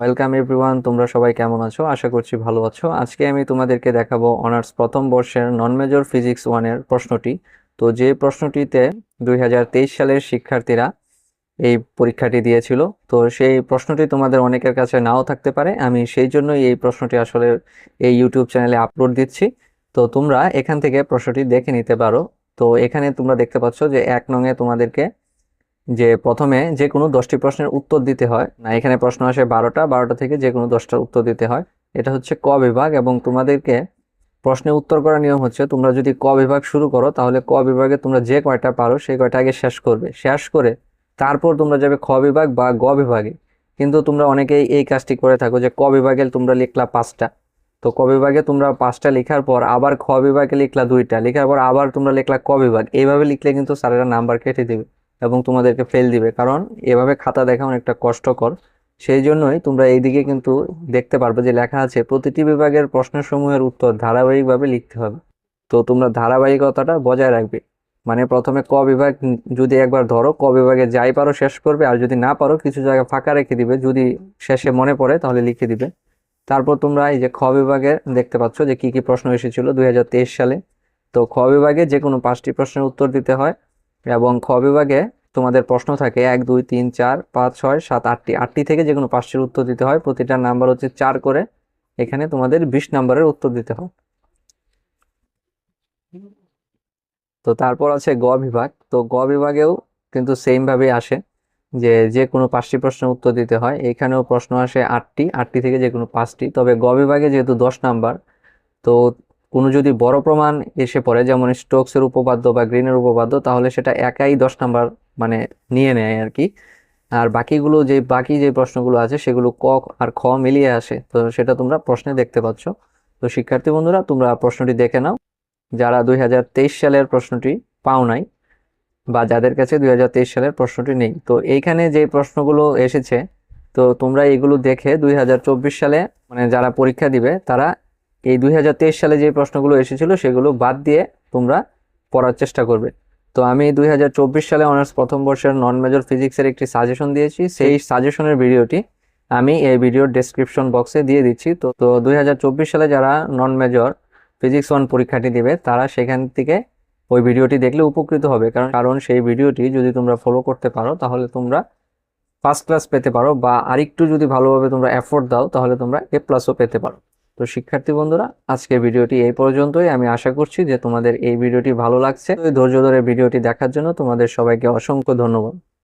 Welcome everyone তোমরা সবাই কেমন আছো? আশা করছি ভালো আছো। আজকে আমি তোমাদেরকে দেখাবো অনার্স প্রথম বর্ষের নন মেজর ফিজিক্স ওয়ানের প্রশ্নটি। তো যে প্রশ্নটিতে দুই হাজার তেইশ সালের শিক্ষার্থীরা এই পরীক্ষাটি দিয়েছিল, তো সেই প্রশ্নটি তোমাদের অনেকের কাছে নাও থাকতে পারে। আমি সেই জন্যই এই প্রশ্নটি আসলে এই ইউটিউব চ্যানেলে আপলোড দিচ্ছি। তো তোমরা এখান থেকে প্রশ্নটি দেখে নিতে পারো। তো এখানে তোমরা দেখতে পাচ্ছ যে এক নঙে তোমাদেরকে যে প্রথমে যে কোনো দশটি প্রশ্নের উত্তর দিতে হয়। না, এখানে প্রশ্ন আসে বারোটা বারোটা থেকে যে কোনো দশটার উত্তর দিতে হয়। এটা হচ্ছে ক বিভাগ এবং তোমাদেরকে প্রশ্নে উত্তর করার নিয়ম হচ্ছে, তোমরা যদি ক বিভাগ শুরু করো, তাহলে ক বিভাগে তোমরা যে কয়টা পারো, সেই কয়টা আগে শেষ করবে। শেষ করে তারপর তোমরা যাবে খ বিভাগ বা গ বিভাগে। কিন্তু তোমরা অনেকেই এই কাজটি করে থাকো যে ক বিভাগে তোমরা লিখলা পাঁচটা। তো ক বিভাগে তোমরা পাঁচটা লেখার পর আবার খ বিভাগে লিখলা দুইটা। লেখার পর আবার তোমরা লিখলা ক বিভাগ। এইভাবে লিখলে কিন্তু স্যারেরা নাম্বার কেটে দিবে। এবং তোমাদেরকে ফেল দিবে। কারণ এভাবে খাতা দেখা অনেকটা কষ্টকর। সেই জন্যই তোমরা এইদিকে কিন্তু দেখতে পারবে যে লেখা আছে, প্রতিটি বিভাগের প্রশ্নসমূহের উত্তর ধারাবাহিকভাবে লিখতে হবে। তো তোমরা ধারাবাহিকতাটা বজায় রাখবে। মানে প্রথমে ক বিভাগ যদি একবার ধরো, ক বিভাগে যাই পারো শেষ করবে, আর যদি না পারো, কিছু জায়গা ফাঁকা রেখে দিবে। যদি শেষে মনে পড়ে, তাহলে লিখে দিবে। তারপর তোমরা এই যে খ বিভাগে দেখতে পাচ্ছ যে কি কি প্রশ্ন এসেছিল দুই হাজার তেইশ সালে। তো খ বিভাগে যে কোনো পাঁচটি প্রশ্নের উত্তর দিতে হয়। এবং খ বিভাগে তোমাদের প্রশ্ন থাকে এক, দুই, তিন, চার, পাঁচ, ছয়, সাত, আটটি। আটটি থেকে যে কোনো পাঁচটির উত্তর দিতে হয়। প্রতিটা নাম্বার হচ্ছে চার করে। এখানে তোমাদের বিশ নাম্বারের উত্তর দিতে হয় তো তারপর আছে গ বিভাগ। তো গ বিভাগেও কিন্তু সেম ভাবে আসে যে যে কোনো পাঁচটি প্রশ্নের উত্তর দিতে হয়। এখানেও প্রশ্ন আসে আটটি। আটটি থেকে যে কোনো পাঁচটি। তবে গ বিভাগে যেহেতু দশ নাম্বার, তো কোনো যদি বড় প্রমাণ এসে পড়ে, যেমন স্টোকসের উপপাদ্য বা গ্রিনের উপপাদ্য, তাহলে সেটা একাই দশ নাম্বার মানে নিয়ে নেয় আর কি। আর বাকিগুলো যে, বাকি যে প্রশ্নগুলো আছে, সেগুলো ক আর খ মিলিয়ে আসে, তো সেটা তোমরা প্রশ্নে দেখতে পাচ্ছ। তো শিক্ষার্থী বন্ধুরা, তোমরা প্রশ্নটি দেখে নাও। যারা দুই হাজার তেইশ সালের প্রশ্নটি পাও নাই বা যাদের কাছে দুই হাজার তেইশ সালের প্রশ্নটি নেই, তো এইখানে যে প্রশ্নগুলো এসেছে, তো তোমরা এগুলো দেখে দুই হাজার চব্বিশ সালে মানে যারা পরীক্ষা দিবে, তারা এই দুই হাজার তেইশ সালে যে প্রশ্নগুলো এসেছিল সেগুলো বাদ দিয়ে তোমরা পড়ার চেষ্টা করবে। তো আমি দুই হাজার চব্বিশ সালে অনার্স প্রথম বর্ষের নন মেজর ফিজিক্সের একটি সাজেশন দিয়েছি। সেই সাজেশনের ভিডিওটি আমি এই ভিডিওর ডেসক্রিপশন বক্সে দিয়ে দিচ্ছি। তো তো দুই হাজার চব্বিশ সালে যারা নন মেজর ফিজিক্স ওয়ান পরীক্ষাটি দিবে, তারা সেখান থেকে ওই ভিডিওটি দেখলে উপকৃত হবে। কারণ কারণ সেই ভিডিওটি যদি তোমরা ফলো করতে পারো, তাহলে তোমরা ফার্স্ট ক্লাস পেতে পারো বা আরেকটু যদি ভালোভাবে তোমরা এফোর্ট দাও, তাহলে তোমরা এ প্লাসও পেতে পারো। তো শিক্ষার্থী বন্ধুরা, আজকের ভিডিওটি এই পর্যন্তই। আমি আশা করছি যে তোমাদের এই ভিডিওটি ভালো লাগছে। ধৈর্য ধরে ভিডিওটি দেখার জন্য তোমাদের সবাইকে অসংখ্য ধন্যবাদ।